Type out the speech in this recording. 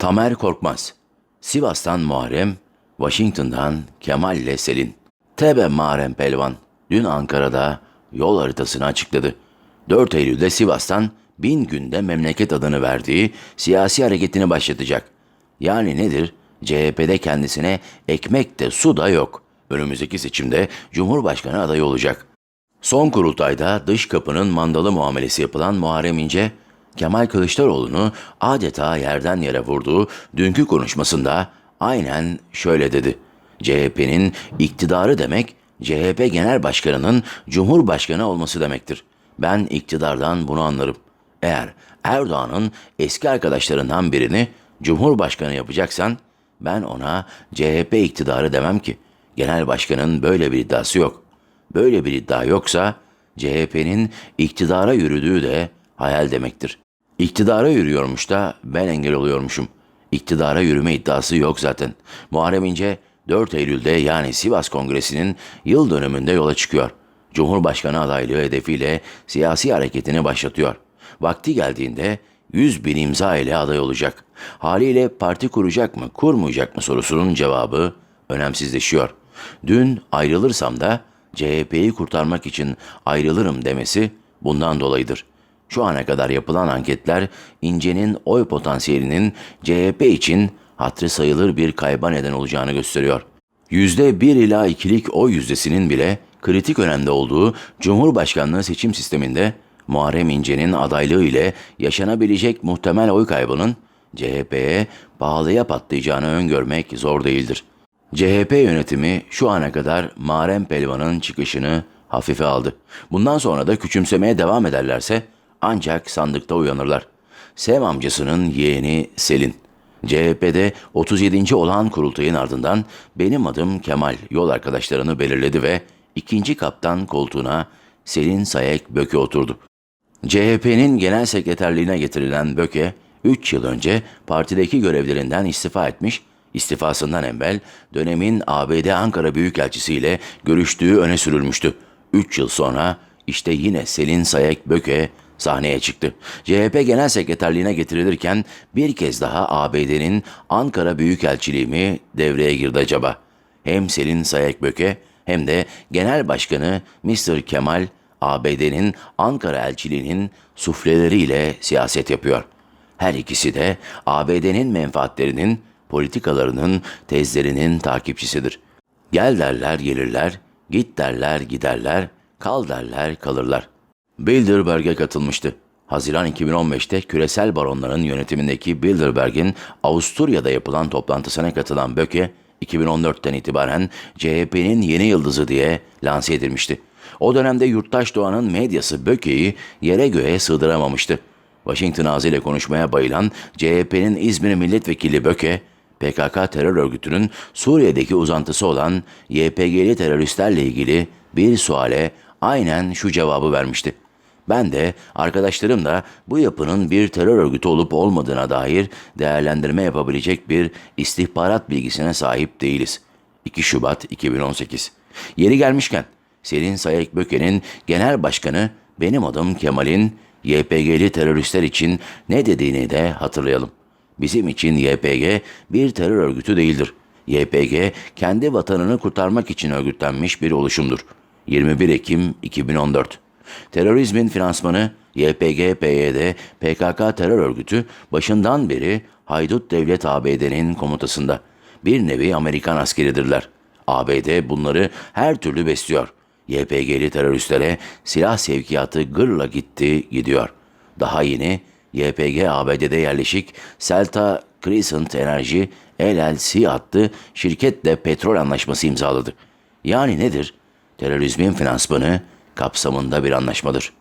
Tamer Korkmaz, Sivas'tan Muharrem, Washington'dan Kemal ile Selin. Tebe Muharrem Pelvan, dün Ankara'da yol haritasını açıkladı. 4 Eylül'de Sivas'tan bin günde memleket adını verdiği siyasi hareketini başlatacak. Yani nedir? CHP'de kendisine ekmek de su da yok. Önümüzdeki seçimde Cumhurbaşkanı adayı olacak. Son kurultayda dış kapının mandalı muamelesi yapılan Muharrem İnce, Kemal Kılıçdaroğlu'nu adeta yerden yere vurduğu dünkü konuşmasında aynen şöyle dedi. CHP'nin iktidarı demek, CHP Genel Başkanı'nın Cumhurbaşkanı olması demektir. Ben iktidardan bunu anlarım. Eğer Erdoğan'ın eski arkadaşlarından birini Cumhurbaşkanı yapacaksan, ben ona CHP iktidarı demem ki. Genel Başkan'ın böyle bir iddiası yok. Böyle bir iddia yoksa CHP'nin iktidara yürüdüğü de hayal demektir. İktidara yürüyormuş da ben engel oluyormuşum. İktidara yürüme iddiası yok zaten. Muharrem İnce 4 Eylül'de yani Sivas Kongresi'nin yıl dönümünde yola çıkıyor. Cumhurbaşkanı adaylığı hedefiyle siyasi hareketini başlatıyor. Vakti geldiğinde 100 bin imza ile aday olacak. Haliyle parti kuracak mı, kurmayacak mı sorusunun cevabı önemsizleşiyor. Dün ayrılırsam da CHP'yi kurtarmak için ayrılırım demesi bundan dolayıdır. Şu ana kadar yapılan anketler İnce'nin oy potansiyelinin CHP için hatırı sayılır bir kayba neden olacağını gösteriyor. Yüzde bir ila ikilik oy yüzdesinin bile kritik önemde olduğu Cumhurbaşkanlığı seçim sisteminde Muharrem İnce'nin adaylığı ile yaşanabilecek muhtemel oy kaybının CHP'ye pahalıya patlayacağını öngörmek zor değildir. CHP yönetimi şu ana kadar Muharrem Pelvan'ın çıkışını hafife aldı. Bundan sonra da küçümsemeye devam ederlerse ancak sandıkta uyanırlar. Sev amcasının yeğeni Selin. CHP'de 37. olan kurultayın ardından benim adım Kemal yol arkadaşlarını belirledi ve ikinci kaptan koltuğuna Selin Sayek Böke oturdu. CHP'nin genel sekreterliğine getirilen Böke, 3 yıl önce partideki görevlerinden istifa etmiş, istifasından evvel dönemin ABD Ankara Büyükelçisi ile görüştüğü öne sürülmüştü. 3 yıl sonra işte yine Selin Sayek Böke sahneye çıktı. CHP Genel Sekreterliğine getirilirken bir kez daha ABD'nin Ankara Büyükelçiliği mi devreye girdi acaba? Hem Selin Sayek Böke hem de Genel Başkanı Mr. Kemal ABD'nin Ankara elçiliğinin sufleleriyle siyaset yapıyor. Her ikisi de ABD'nin menfaatlerinin, politikalarının, tezlerinin takipçisidir. Gel derler gelirler, git derler giderler, kal derler kalırlar. Bilderberg'e katılmıştı. Haziran 2015'te küresel baronların yönetimindeki Bilderberg'in Avusturya'da yapılan toplantısına katılan Böke, 2014'ten itibaren CHP'nin yeni yıldızı diye lanse edilmişti. O dönemde yurttaş doğanın medyası Böke'yi yere göğe sığdıramamıştı. Washington ağzıyla konuşmaya bayılan CHP'nin İzmir milletvekili Böke, PKK terör örgütünün Suriye'deki uzantısı olan YPG'li teröristlerle ilgili bir suale aynen şu cevabı vermişti. Ben de arkadaşlarım da bu yapının bir terör örgütü olup olmadığına dair değerlendirme yapabilecek bir istihbarat bilgisine sahip değiliz. 2 Şubat 2018 Yeri gelmişken Selin Sayek Böke'nin genel başkanı benim adım Kemal'in YPG'li teröristler için ne dediğini de hatırlayalım. Bizim için YPG bir terör örgütü değildir. YPG kendi vatanını kurtarmak için örgütlenmiş bir oluşumdur. 21 Ekim 2014 Terörizmin finansmanı YPG-PYD, PKK terör örgütü başından beri Haydut Devlet ABD'nin komutasında. Bir nevi Amerikan askeridirler. ABD bunları her türlü besliyor. YPG'li teröristlere silah sevkiyatı gırla gitti gidiyor. Daha yeni YPG ABD'de yerleşik Celta Crescent Enerji LLC adlı şirketle petrol anlaşması imzaladı. Yani nedir? Terörizmin finansmanı kapsamında bir anlaşmadır.